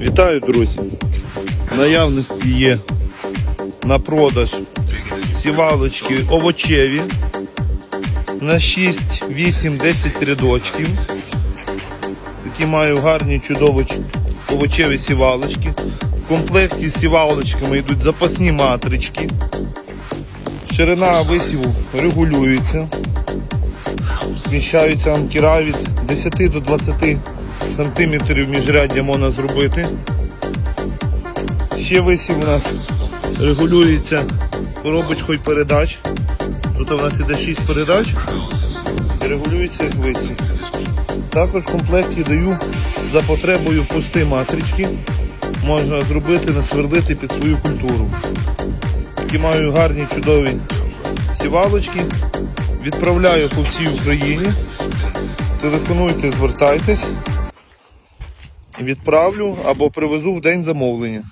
Вітаю, друзі! Наявності є на продаж сівалочки овочеві на 6, 8, 10 рядочків. Такі маю гарні чудові овочеві сівалочки. В комплекті з сівалочками йдуть запасні матрички. Ширина висіву регулюється. Зміщаються анкера від 10 до 20 сантиметрів міжряддя можна зробити. Ще висів у нас регулюється коробочкою передач. Тут у нас іде 6 передач і регулюється висів. Також в комплекті даю за потребою пусті матрички. Можна зробити, насвердити під свою культуру. Маю гарні чудові сівалочки. Відправляю по всій Україні. Телефонуйте, звертайтесь. Відправлю або привезу в день замовлення.